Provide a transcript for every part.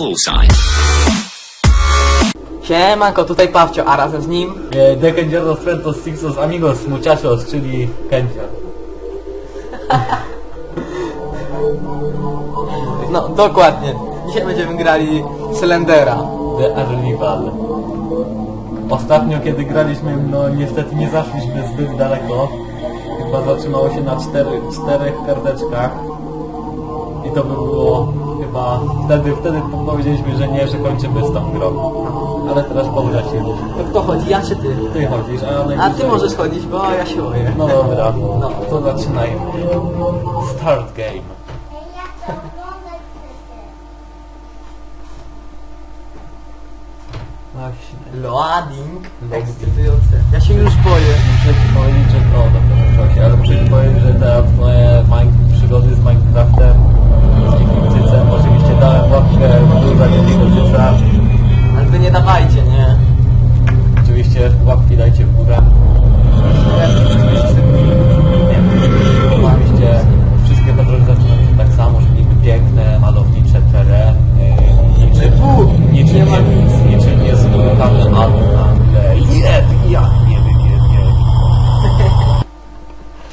Bullseye. Siemanko, tutaj Pawcio, a razem z nim De Kendiaros Frentos Sixos Amigos Muchachos, czyli Kendia. No, dokładnie. Dzisiaj będziemy grali Slendera. The Arrival. Ostatnio kiedy graliśmy, no niestety nie zaszliśmy zbyt daleko. Chyba zatrzymało się na cztery, czterech karteczkach. I to by było chyba... Wtedy, wtedy powiedzieliśmy, że nie, że kończymy z tą grą. Ale teraz powrócimy. To kto chodzi, ja czy ty? Ty chodzisz, a A ty możesz chodzić, bo ja się boję. No dobra, No. to zaczynajmy. Start game. Właśnie. Loading. Ekscytujące. Ja się już boję. Muszę ci powiedzieć, że... O, dobra, zaczęło się, ale muszę ci powiedzieć, że te twoje przygody z Minecraftem, dałem łapkę za dzikiego cyca. Ale wy nie dawajcie, nie? Oczywiście łapki dajcie w górę. Oczywiście wszystkie podróże zaczynają się tak samo, że niby piękne, malownicze tereny, niczym, niczym, nie ma nic. niczym nie zbudowany ale jeb, ja nie wiem, nie wiem.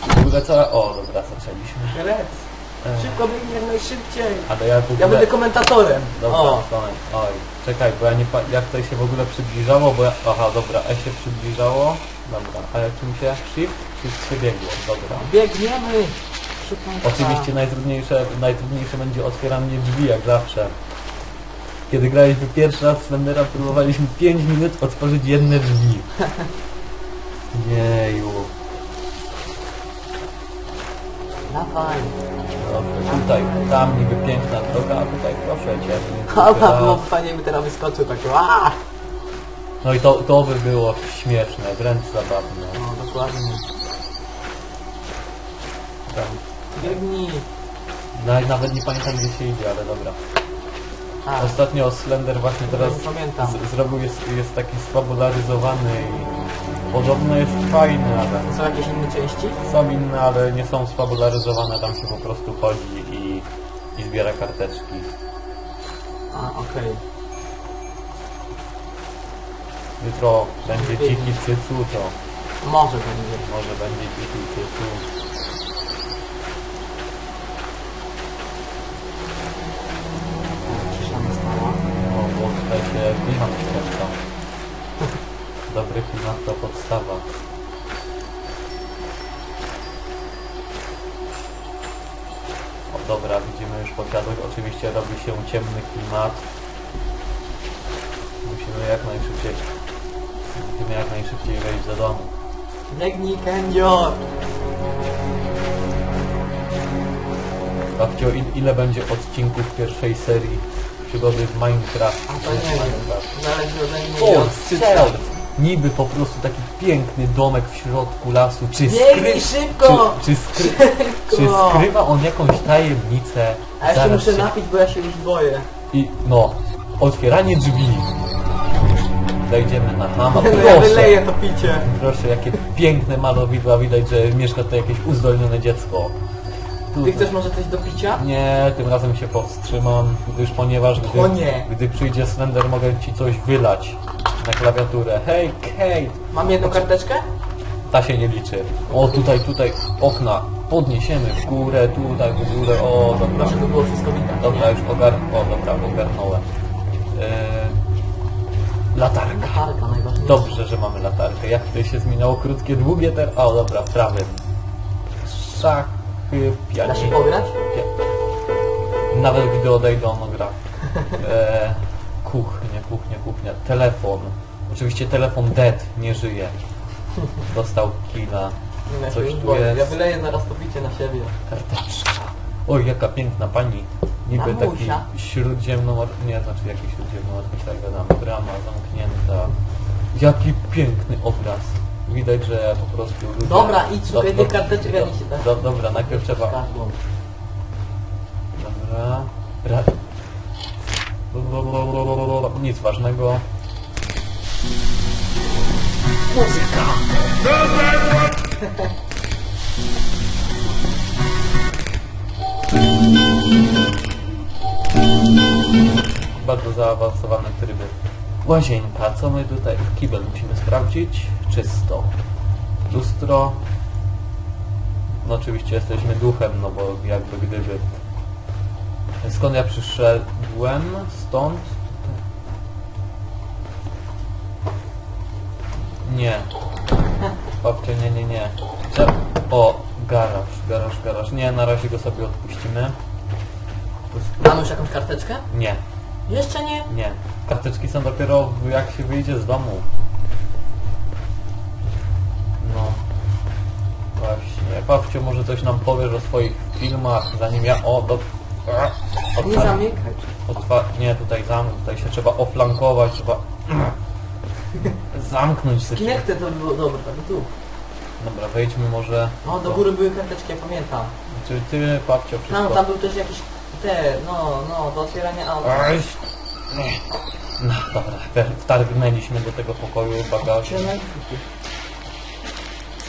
W ogóle co... O, dobra, zaczęliśmy. Szybko biegnie jak najszybciej. Ale ja w ogóle... Ja będę komentatorem. Dobra, O, oj, oj, czekaj, bo ja nie pa... jak to się w ogóle przybliżało, bo ja... Aha, dobra, E się przybliżało. Dobra, a jak czym się? Shift? Shift się biegło, dobra. biegniemy. Szukam Oczywiście najtrudniejsze, najtrudniejsze będzie otwieranie drzwi, jak zawsze. Kiedy graliśmy pierwszy raz w Slendera, próbowaliśmy 5 minut otworzyć jedne drzwi. Jeju. Dawaj. Dobrze, tutaj, tam niby piękna droga, a tutaj proszę cię. Dobra, było fajnie by teraz wyskoczył tak. Aaa! No i to, to by było śmieszne, wręcz zabawne. No, dokładnie. Tam. Biegnij. No, nawet nie pamiętam gdzie się idzie, ale dobra. A, Ostatnio Slender właśnie teraz pamiętam. z, zrobił, jest, jest taki spopularyzowany i podobno jest fajny, ale są jakieś inne części? są inne, ale nie są spopularyzowane, tam się po prostu chodzi i, i zbiera karteczki. A, okej. Jutro będzie dziki cycu, to Może będzie. może będzie dziki cycu. Cisza nastała. No, bo tutaj się klimat wkręca. Dobry klimat to podstawa. O, dobra, widzimy już posiadłość. Oczywiście robi się ciemny klimat. Musimy jak najszybciej musimy jak najszybciej wejść do domu. Biegnij, kędzior! Babcio, il, ile będzie odcinków pierwszej serii przygody w Minecraft? A to nie wiem. Zależy ode mnie. O, strzel! Niby po prostu taki piękny domek w środku lasu. Czy, Biegnij szybko! czy, czy, skry, czy Szybko! skrywa on jakąś tajemnicę? A ja się Zaraz muszę się- napić, bo ja się już boję. I no, otwieranie drzwi. Wejdziemy na hama. No ja Proszę, wyleję to picie. proszę, jakie piękne malowidła. Widać, że mieszka tutaj jakieś uzdolnione dziecko. Ty Tutaj- chcesz może coś do picia? Nie, tym razem się powstrzymam, gdyż ponieważ gdy, O nie. gdy przyjdzie Slender mogę ci coś wylać na klawiaturę. Hej, Kate! Mam jedną karteczkę? Ta się nie liczy. O, tutaj, tutaj, okna. Podniesiemy w górę, tutaj w górę. O, dobra. Proszę, by było wszystko widać. Dobra, już ogar... O, dobra, ogarnąłem. Eee, latarka. Latarka najważniejsza. Dobrze, że mamy latarkę. Jak to się zmieniało krótkie, długie teraz... O, dobra, prawym. Szachy, Da się pograć? Nawet gdy odejdą, no gra. E, kuchnia, kuchnia. Telefon. Oczywiście telefon dead, nie żyje. Dostał killa. Ja Coś tu boję. Ja jest. wyleję zaraz to picie na siebie. Karteczka. Oj, jaka piękna pani. Niby taki śródziemno... Nie, znaczy jakiś śródziemnomorfycznego tam. Brama zamknięta. Jaki piękny obraz. Widać, że po prostu ludzie... Dobra, idź, szukaj tych karteczek, ja nie się tak- do, Dobra, najpierw trzeba... Dobra. Ra... Nic ważnego. Muzyka! Bardzo zaawansowane tryby. Łazienka, co my tutaj? Kibel musimy sprawdzić. Czysto. Lustro. No oczywiście jesteśmy duchem, no bo jakby gdyby... Skąd ja przyszedłem? Stąd? Nie. Babcia, nie, nie, nie. O, garaż, garaż, garaż. Nie, na razie go sobie odpuścimy. Mamy już jakąś karteczkę? Nie, Jeszcze nie? nie. Karteczki są dopiero w- jak się wyjdzie z domu. No. Właśnie. Babciu, może coś nam powiesz o swoich filmach, zanim ja... O, do... Nie Otwa- zamykaj. Otwa... Nie, tutaj zam... tutaj się trzeba oflankować, trzeba... Zamknąć sobie. Kinecty to by było dobre, tak tu. Dobra, wejdźmy może... O, do góry były karteczki, ja pamiętam. Czy ty, babcio, wszystko... Tam, tam był też jakiś... Te, no, no, do otwierania auta. Oj. No dobra, we- wtargnęliśmy do tego pokoju bagażu.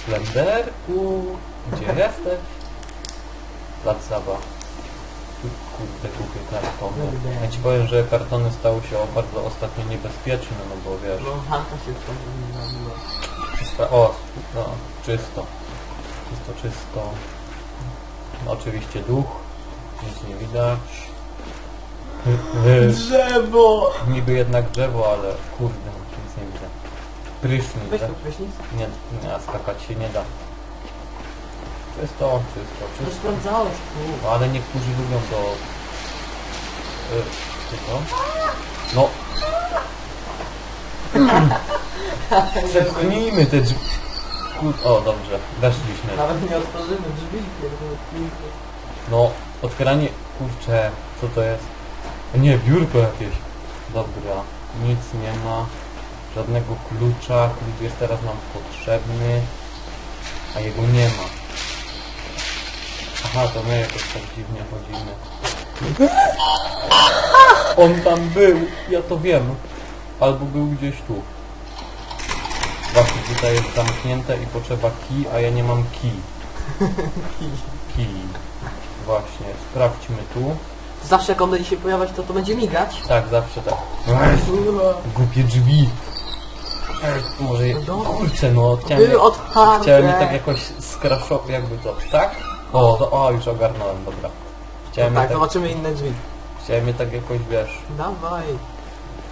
Slenderku, gdzie jesteś? Plac zabaw. Kurde, głupie kartony. Ja ci powiem, że kartony stały się bardzo ostatnio niebezpieczne, no bo wiesz... No, Hanka się. Czysta, o, no, czysto. Czysto, czysto. No, oczywiście duch. Nic nie widać. Drzewo! Niby jednak drzewo, ale kurde, nic nie widzę. Prysznic, Weź tak? prysznic. Nie, nie, a skakać się nie da. Czysto, czysto, To czysto. sprawdzałeś, tu. No, ale niektórzy lubią to... Y, co to? No! Przepchnijmy te drzwi. Kur- O, dobrze, weszliśmy. Nawet nie otworzymy drzwi, pierdolę. No, otwieranie... Kurczę, co to jest? Nie, biurko jakieś. Dobra, nic nie ma. Żadnego klucza. Klucz jest teraz nam potrzebny. A jego nie ma. Aha, to my jakoś tak dziwnie chodzimy. On tam był, ja to wiem. Albo był gdzieś tu. Właśnie, tutaj jest zamknięte i potrzeba key, a ja nie mam key. Key. Właśnie, sprawdźmy tu. Zawsze jak on będzie się pojawiać, to to będzie migać. Tak, zawsze tak. Głupie drzwi. Może je... Kurczę, no, chciałem... Były otwarte. Chciałem je tak jakoś skraszować, jakby to, tak? O, to, o, już ogarnąłem, dobra. Chciałem, tak, je tak, zobaczymy inne drzwi. chciałem je tak jakoś, wiesz... Dawaj.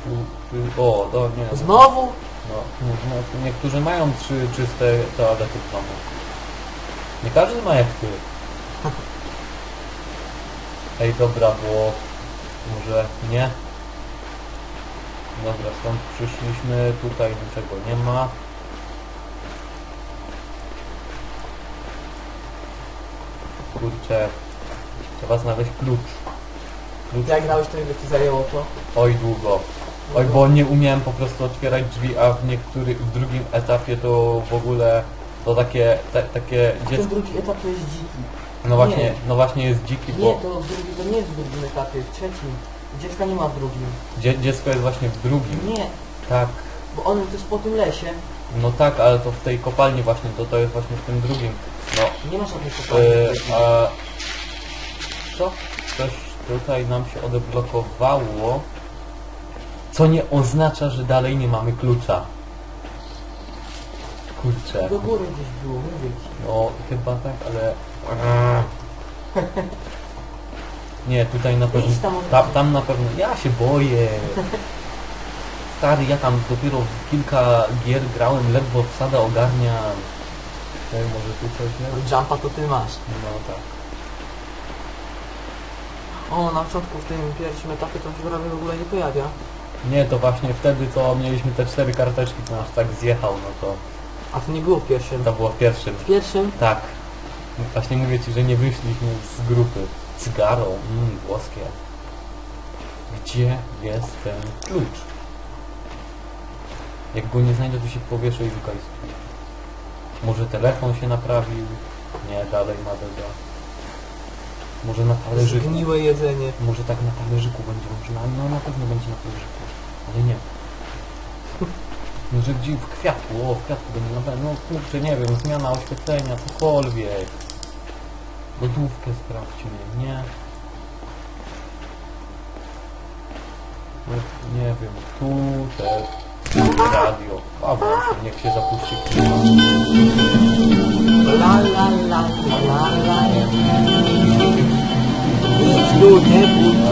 tu- tu- O, to nie... Znowu? No, no, no, niektórzy mają trzy czyste toalety w domu. Nie każdy ma jak ty. Ej, dobra, bo może nie. Dobra, stąd przyszliśmy, tutaj niczego nie ma. Kurczę, trzeba znaleźć klucz. klucz. Jak grałeś, to ile ci zajęło to? Oj, długo. Oj, bo nie umiałem po prostu otwierać drzwi, a w niektórych, w drugim etapie to w ogóle to takie, te, takie Ten dziecko... drugi etap to jest dziki. No właśnie, nie. no właśnie jest dziki, Nie, bo to, drugi, to nie jest w drugim etapie, w trzecim. Dziecka nie ma w drugim. dzie, dziecko jest właśnie w drugim. Nie, Tak, bo on to jest po tym lesie. no tak, ale to w tej kopalni właśnie, to to jest właśnie w tym drugim. No, Nie ma żadnej kopalni. yy, a... Co? Coś tutaj nam się odblokowało, co nie oznacza, że dalej nie mamy klucza. Kurczę. Do góry gdzieś było, mówię ci. No, chyba tak, ale... Nie, tutaj na pewno... Idź tam, Tam, tam na pewno... Ja się boję. Stary, ja tam dopiero w kilka gier grałem, ledwo wsadę ogarniam. Ej, może tu coś jest? Jumpa to ty masz. No tak. O, na początku w tym pierwszym etapie to się prawie w ogóle nie pojawia. Nie, to właśnie wtedy to mieliśmy te cztery karteczki, to nas tak zjechał, no to... A to nie było w pierwszym. To było w pierwszym. W pierwszym? Tak. Właśnie mówię ci, że nie wyszliśmy z grupy. Cygaro, mmm, włoskie. Gdzie jest ten klucz? Jak go nie znajdę, to się powieszę i szukaj. Może telefon się naprawił? Nie, dalej ma deda. Może na talerzyku. Zgniłe jedzenie. Może tak na talerzyku będzie można. No na pewno będzie na talerzyku. Ale nie. Może gdzie w kwiatku, o w kwiatku będzie na pewno. No kurczę, nie wiem, zmiana oświetlenia, cokolwiek. Lodówkę sprawdźmy, nie? No, nie wiem, tu te radio. A właśnie, niech się zapuści klimat. Tu nie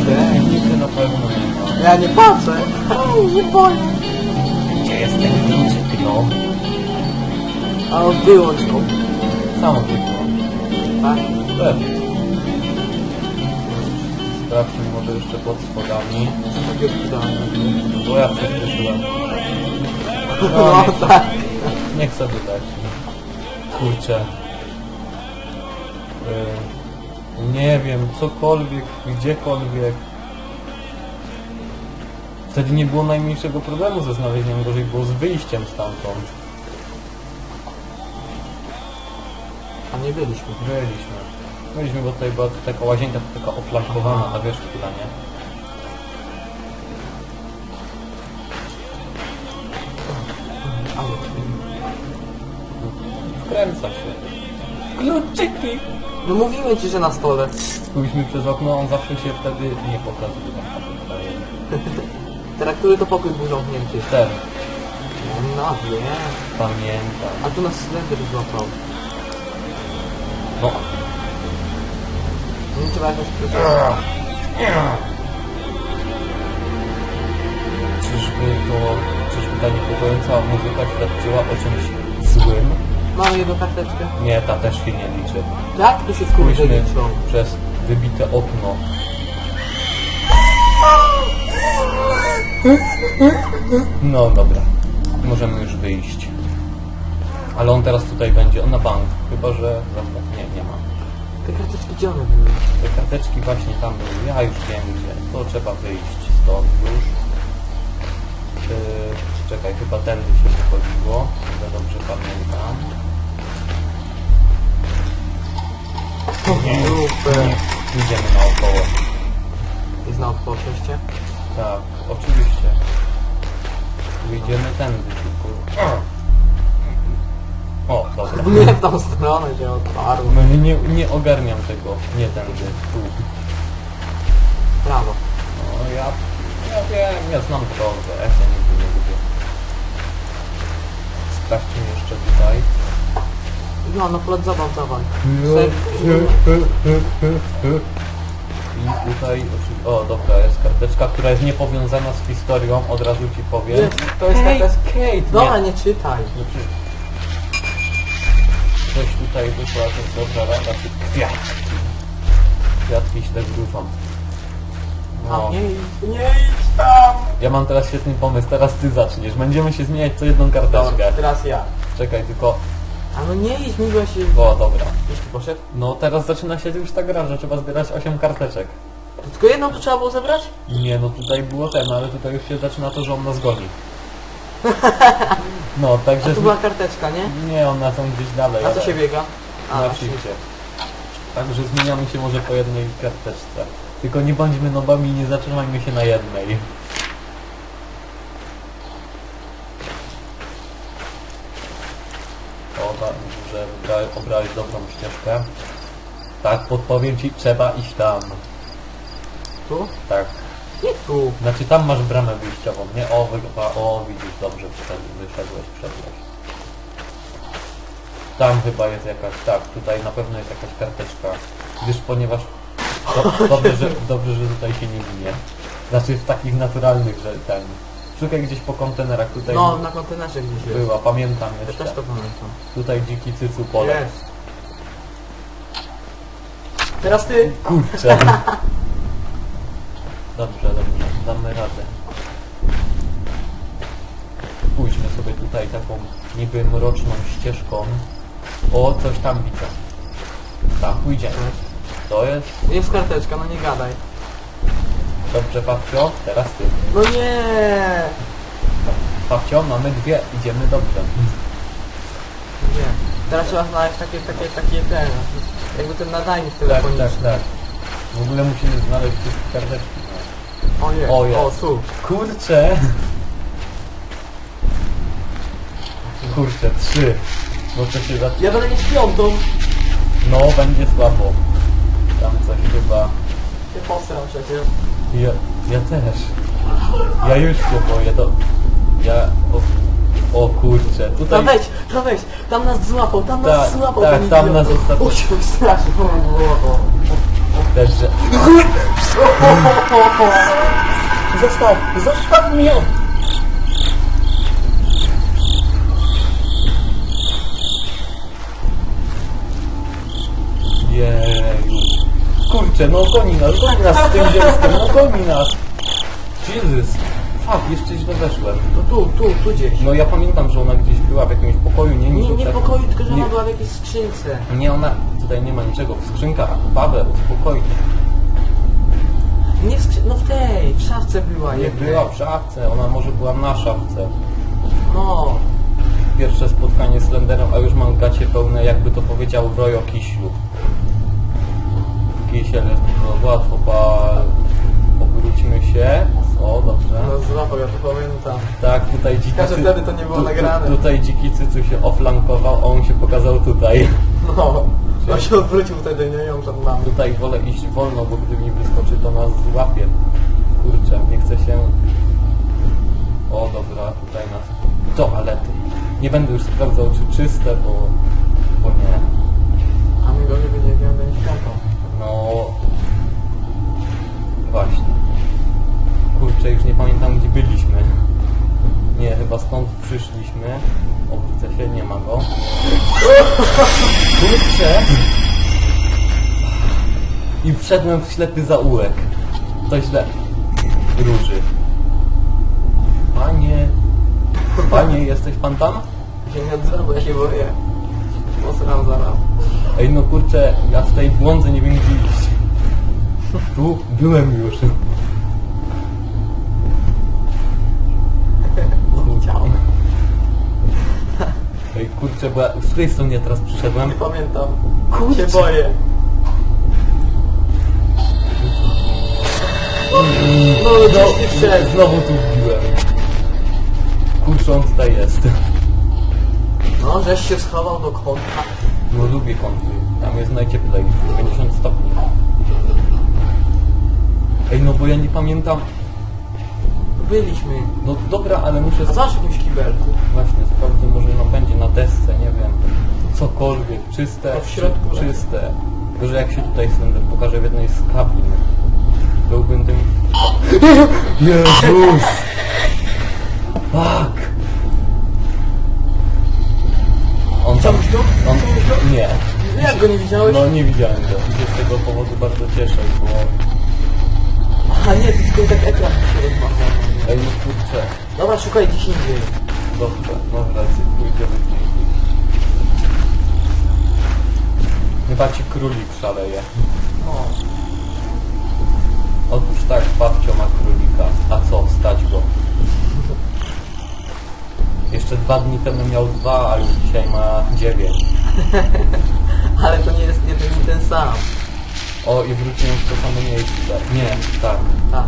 będzie. nigdy na pewno nie ma. Ja nie patrzę. Ej, nie boję. Gdzie jest ten kluczyk, no? A wyłącz go. Samo tylko. Tak? Pewnie. Sprawdźmy może jeszcze pod schodami. Co takiego sprzedałem? Bo ja przyspieszyłem. No, No tak. niech sobie leci. Kurczę. Y, nie wiem, cokolwiek, gdziekolwiek. Wtedy nie było najmniejszego problemu ze znalezieniem, gorzej było z wyjściem stamtąd. A nie byliśmy. Byliśmy. Byliśmy, bo tutaj była taka łazienka taka oflankowana na wierzchu chyba, nie? Wkręca się. Kluczyki! No mówimy ci, że na stole. Spójrzmy przez okno, on zawsze się wtedy nie pokazuje. Teraz który to pokój był zamknięty? Ten, No wie. pamiętam. A tu nas Slender złapał. No, Nie trzeba jakoś przyjrzeć. czyżby to, czyżby ta niepokojąca muzyka świadczyła o czymś złym? Mamy jedną karteczkę. Nie, ta też się nie liczy. Jak tu się liczą? przez wybite okno. No dobra, możemy już wyjść. Ale on teraz tutaj będzie, on na bank, chyba że... Nie, nie ma. Te karteczki gdzie one były? Te karteczki właśnie tam były, ja już wiem gdzie. To trzeba wyjść stąd już. Yy, czekaj, chyba tędy się wychodziło, ile dobrze pamiętam. Super. Idziemy naokoło. Jest na przejście? Tak, oczywiście. Wyjdziemy tędy tylko. O, dobra. Nie w tą stronę się otwarło. No, nie, nie ogarniam tego, nie tędy, tu. Prawo. No ja, ja wiem, ja znam drogę, ja się nigdy nie lubię. Sprawdźmy jeszcze tutaj. No, no plac zabaw, dawaj. I tutaj, oczy- o dobra, jest karteczka, która jest niepowiązana z historią, od razu ci powiem. Nie, to jest jakaś... Kate! Dobra, nie. nie czytaj. Coś tutaj wyszła, to jest dobra rada, czy kwiatki. Kwiatki źle wróżą. No. A nie idź, nie idź tam! Ja mam teraz świetny pomysł, teraz ty zaczniesz. Będziemy się zmieniać co jedną Dobra, karteczkę. teraz ja. Czekaj, tylko... A no nie idź, miło się... O, dobra. Już tu poszedł? No teraz zaczyna się już ta gra, że trzeba zbierać 8 karteczek. To tylko jedną tu trzeba było zebrać? Nie, no tutaj było ten, ale tutaj już się zaczyna to, że on nas goni. No, A także... tu była karteczka, nie? Nie, one są gdzieś dalej. A co ale- się biega? A, Na właśnie. shifcie. Także zmieniamy się może po jednej karteczce. Tylko nie bądźmy nobami i nie zatrzymajmy się na jednej. O, tak, że wybrałeś, obrałeś dobrą ścieżkę. Tak, podpowiem ci, trzeba iść tam. Tu? Tak. Nie tu. Znaczy tam masz bramę wyjściową, nie? O, wy- o widzisz, dobrze wyszedłeś, wszedłeś. Tam chyba jest jakaś, tak, tutaj na pewno jest jakaś karteczka. Gdyż ponieważ... Do, dobrze, że, dobrze, że tutaj się nie ginie. Znaczy w takich naturalnych, że ten... Szukaj gdzieś po kontenerach, tutaj No, na kontenerze gdzieś jest. była, pamiętam Ja jeszcze. też to pamiętam. Tutaj dziki cycu pole. Jest. Teraz ty. Kurczę. Dobrze, dobrze, damy radę. Pójdźmy sobie tutaj taką niby mroczną ścieżką. O, coś tam widzę. Tam pójdziemy. To jest... Jest karteczka, no nie gadaj. Dobrze, Pawcio, teraz ty. No nie. Pawcio, mamy dwie, idziemy dobrze. Nie. Teraz trzeba znaleźć takie, takie, takie ten. Jakby ten nadajnik Tak, telefoniczny. tak, tak. W ogóle musimy znaleźć wszystkie karteczki. O jest. O, jest. O, tu. Kurczę! Kurczę, trzy. Bo to się zaczyna... Ja będę mieć piątą. No, będzie słabo. Tam coś chyba... Się posram przecież. Ja, ja też. Ja już się boję, to... Ja... O, o kurczę, tutaj... Tam weź, tam weź, tam nas złapał, tam nas Tak, złapał. tak, ten tam nas ostatnio- Uciekł strasznie. O, o, o, o. Też, że... Zostaw, zostaw mnie! Jeju. Kurczę, no goni nas, goni nas z tym dzieckiem, no goni nas. Jezus. Fuck, jeszcze źle weszłem. No tu, tu, tu gdzieś. No ja pamiętam, że ona gdzieś była w jakimś pokoju, nie? Nie, nie tak- w pokoju, tylko że nie, ona była w jakiejś skrzynce. Nie, ona... Tutaj nie ma niczego. W skrzynkach. Paweł, spokojnie. Nie w skrzynce, no w tej, w szafce była Nie jednej. była w szafce, ona może była na szafce. No, Pierwsze spotkanie z Lenderem, a już mam gacie pełne, jakby to powiedział Rojo Kiślu. Kisiel jest no, łatwo, ba... Obróćmy się. O, dobrze. no złapał, ja to pamiętam. Tak, tutaj dziki Tylko, że wtedy to nie było nagrane. Tutaj dziki cycu się oflankował, a on się pokazał tutaj. No, on się odwrócił wtedy, nie ją przed nami. Tutaj wolę iść wolno, bo gdy mi wyskoczy, to nas złapie. Kurczę, nie chcę się... O, dobra, tutaj nas... Toalety. Nie będę już sprawdzał, czy czyste, bo... Bo nie. A my go nie będziemy światło. No... Właśnie. Kurczę, już nie pamiętam, gdzie byliśmy. Nie, chyba stąd przyszliśmy. Obrócę się, nie ma go. Kurczę! I wszedłem w ślepy zaułek. To źle. Róży. Panie... Panie, jesteś pan tam? Się nie odzywa, bo ja się boję. Ej, no kurczę, ja w tej błądze nie wiem gdzie iść. Tu byłem już. Widziałem. Ej, kurczę, bo ja z której strony ja teraz przyszedłem? Nie pamiętam. Kurczę. Się boję. No, gdzieś ty wszedł. Znowu tu wbiłem. Kurczę, on tutaj jest. No, żeś się schował do kąta. No lubię kąty. Tam jest najcieplej. 50 stopni. Ej, no bo ja nie pamiętam. Byliśmy. No dobra, ale muszę... A w jakimś kibelku. Właśnie, sprawdzę, może no będzie na desce, nie wiem. Cokolwiek, czyste, To w środku leży. czyste. Tylko, że jak się tutaj Slender pokaże w jednej z kabin, byłbym tym... Jezus! Fuck! Nie. Jak go nie widziałeś? No nie widziałem go. I się z tego powodu bardzo cieszę, bo... A nie, to tylko tak ekran się rozmawia. Ej, no kurczę. Dobra, szukaj gdzieś indziej. Dobrze, masz rację, pójdziemy gdzieś. Chyba ci królik szaleje. No. Otóż tak, babcio ma królika. A co, stać go? Jeszcze dwa dni temu miał dwa, a już dzisiaj ma dziewięć. Ale to nie jest jeden i ten sam. O, i wróciłem w to samo miejsce. Nie, tak. Tak.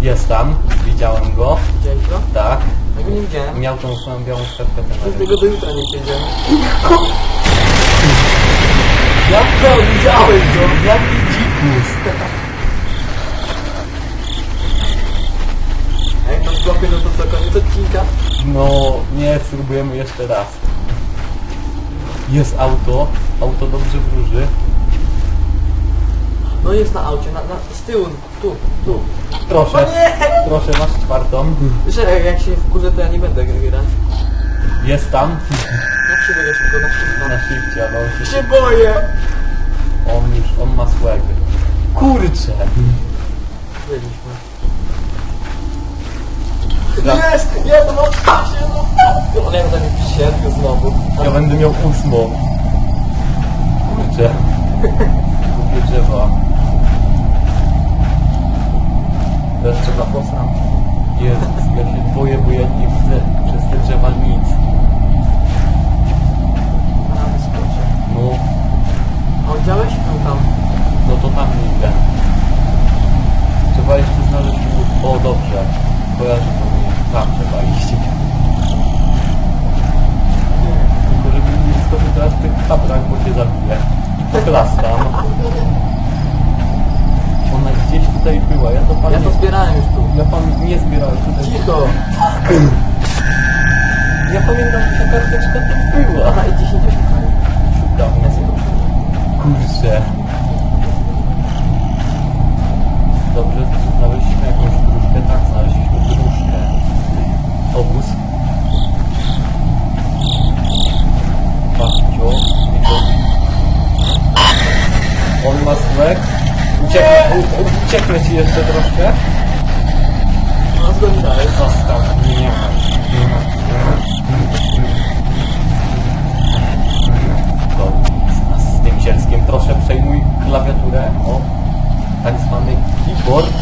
Jest tam, widziałem go. Widziałeś go? Tak. Ja go nie widziałem. Miał tą swoją białą szczepkę z tego do jutra nie przejdziemy. Jak to? Widziałeś go? Jaki dzikus. A jak to złapie, no to co, koniec odcinka? No, nie, spróbujemy jeszcze raz. Jest auto. Auto dobrze wróży. No jest na aucie, na, na, z tyłu, tu, tu. Proszę. O nie! Proszę, masz czwartą. Że jak się wkurzę, to ja nie będę grać. Jest tam. Jak się biega szybko na szybko? Na shifcie, ale on się... się boję! On już, on ma swag. Kurczę. Byliśmy. Ja, Jest! Jedno! Się, no! On jak tam mi przysiadł znowu. ja będę miał ósmą. Kurczę. Kupię drzewa. Teraz trzeba Posram. Jezus, ja się boję, bo ja nie widzę przez te drzewa nic. No, A widziałeś? Tam, tam. no to tam nie idę. Trzeba jeszcze znaleźć. O, dobrze. Kojarzę. Tam trzeba iść. Tylko żeby nie wyskoczył teraz w tych kaprach, bo cię zabije. Poklastam. Ona gdzieś tutaj była, ja to Ja pamiętam. to zbierałem już tu. Ja pan nie zbierałem tutaj. Cicho! Ja pamiętam, że ta karteczka tu była. Aha, i 10 oszukają. Szukam. Ja sobie to przejdę. Kurczę. Dobrze, znaleźliśmy jakąś gruszkę. Tak, znaleźliśmy gruszkę. Obóz. Babcio. nie to- On ma złek. Ucieknę, ci jeszcze troszkę. No dalej. Zostaw z, z tym zielskiem. Proszę przejmuj klawiaturę. O, tak zwany keyboard.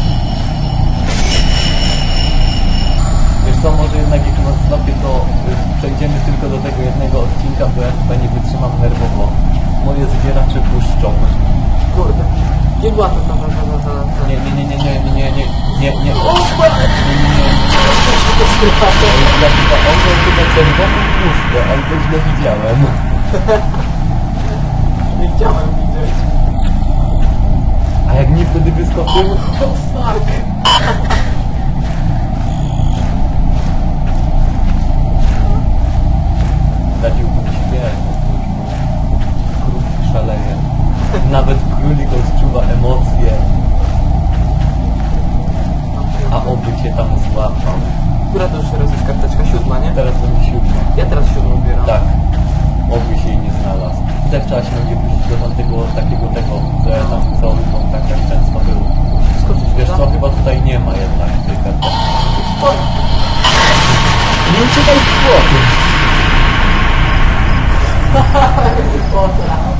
Wiesz co, może jednak jak nas złapie, to y, przejdziemy tylko do tego jednego odcinka, bo ja chyba nie wytrzymam nerwowo. Moje zbieracze puszczą. Kurde. Gdzie była ta ta ta ta ta ta? Nie, nie, nie, nie, nie, nie, nie, nie, nie, nie. O, Ja chyba on miał chyba czerwoną puszkę, albo źle widziałem. Nie chciałem widzieć. A jak mi wtedy wyskoczył, to fuck. Radziłbym śpiewać, bo król szaleje. Nawet królik odczuwa emocje, a oby cię tam złapał. Która to już teraz jest karteczka? Siódma, nie? Teraz będzie siódma. Ja teraz siódmą zbieram. Tak. Oby się jej nie znalazł. I tak trzeba się będzie wrócić do tamtego, takiego tego, co ja tam co on tak jak często był. Skoczyć Wiesz co, chyba tutaj nie ma jednak tej karty. Nie uciekaj w.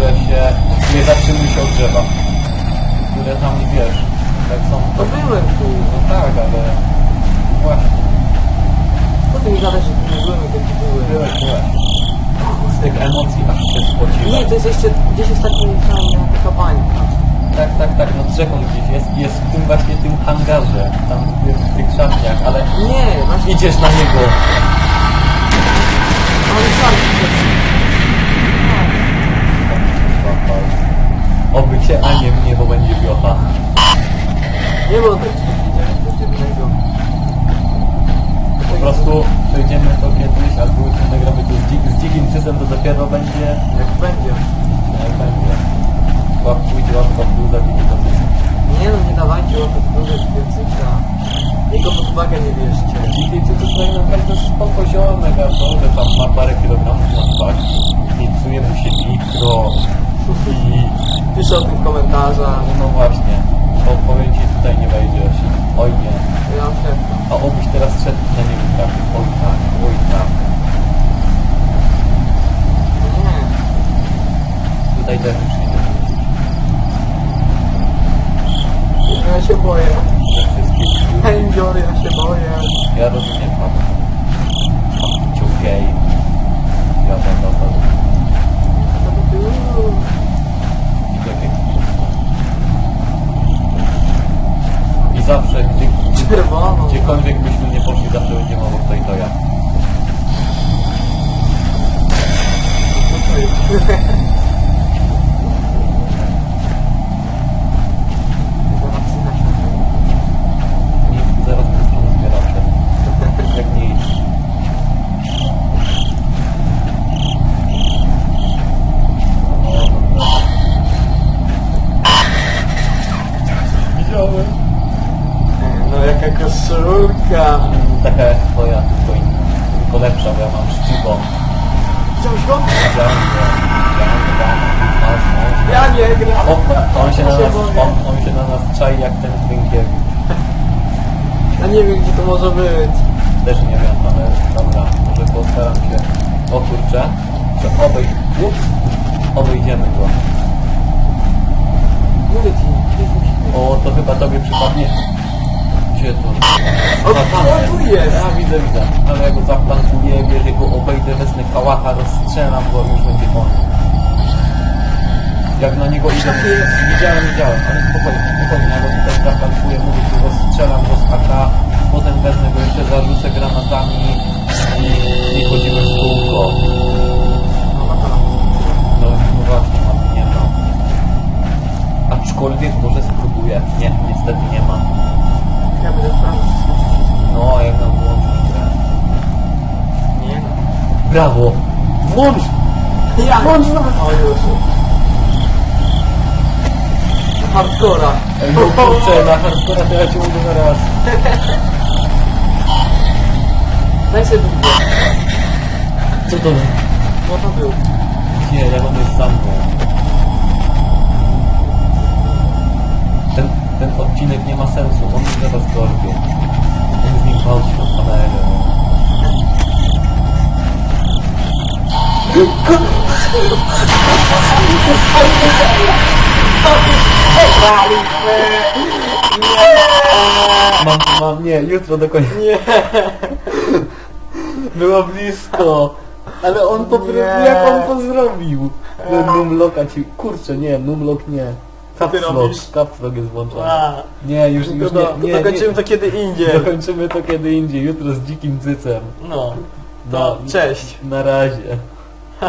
które się nie zatrzymują się od drzewa. Które tam, wiesz, tak są... To byłem tu. No tak, ale... Właśnie, Co ty mi gadasz, że tu nie byłem, gdzie tu byłem? byłeś, byłeś. Z tych emocji aż się spociłem. Nie, to jest jeszcze gdzieś ostatnio tam taka bańka. Tak, tak, tak, no rzeką gdzieś jest, jest w tym właśnie tym hangarze, tam w, tych szafniach, ale Nie, właśnie. idziesz na niego. Ale żarty. Oby cię, a nie mnie, bo będzie biocha. Nie było tak. Po prostu przejdziemy to kiedyś, albo już nagramy to z, dzik, z dzikim czysem, to dopiero będzie, Jak będzie. jak będzie. Łap, pójdzie łapka w dół, zabili to Nie no, nie dawajcie górę, więcej trzeba. Jego pod uwagę nie bierzcie. Dziki czy to tutaj naprawdę spoko ziomek, a to, że tam ma parę kilogramów na twarz. I psuje mu się mikro. I Piszę o tym w komentarzach. no właśnie, po, powiem ci tutaj nie wejdziesz. Oj nie. Ja szefka. A obyś teraz szedł na niego trafił. Oj tak, oj tak. Nie. Tutaj też już nie Ja się boję. Ze wszystkich Kędzior, ja się boję. Ja rozumiem pan. Ciu gej. Ja będę to. I takie. I zawsze, gdzie, gdziekolwiek byśmy nie poszli, zawsze będziemy obok to ja. Co to jest? Zaraz psycha się. Nie, zaraz puszczą zbieracze. Jak nie idź. O, dobra. Widziałem. No jaka koszulka. go? Widziałem go. Widziałem go tam. Masz, masz. Ja nie gram. O, on się na Ja się nas, boję. on, on się na nas czai jak ten drinkier. Ja nie wiem gdzie to może być. Też nie wiem, ale dobra, może postaram się. O kurczę, że obej... Ups, obejdziemy go. Mówię ci, jest musimy. O, to chyba tobie przypadnie. Gdzie to? O, tam tu jest. Ja widzę, widzę. Ale ja go zaplankuję, wiesz, jego obejdę, wezmę kałacha, rozstrzelam go już będzie koniec. Jak na niego idę, widziałem, widziałem, ale spokojnie, spokojnie, ja go tutaj zaplankuję, mówię ci, rozstrzelam go z AK, potem wezmę go jeszcze, zarzucę granatami i, i chodzimy w kółko. No, kanał. No, no właśnie. Aczkolwiek może spróbuję. Nie, niestety nie ma. Ja będę. No, jak nam włączysz grę. Nie. Brawo! Włącz! Ja. Włącz no! O już. Hardcora. No kurczę, na hardcore to ja cię mówię zaraz. Daj sobie drugie. Co to? No to był. Nie, jak on jest za Ten, odcinek nie ma sensu, on mnie zaraz dorwie. On z nim gwałci kamerę. Mam, mam, nie, jutro do końca. Nie. Było blisko. Ale on po prostu, Nie. jak on to zrobił? Ten Numlocka ci, kurczę, nie, Numlock nie. Ty robisz? caps lock jest włączony. A. Nie, już, już No, nie, nie, dokończymy nie. to kiedy indziej. Dokończymy to kiedy indziej, jutro z dzikim cycem. No. No, To cześć. Na razie.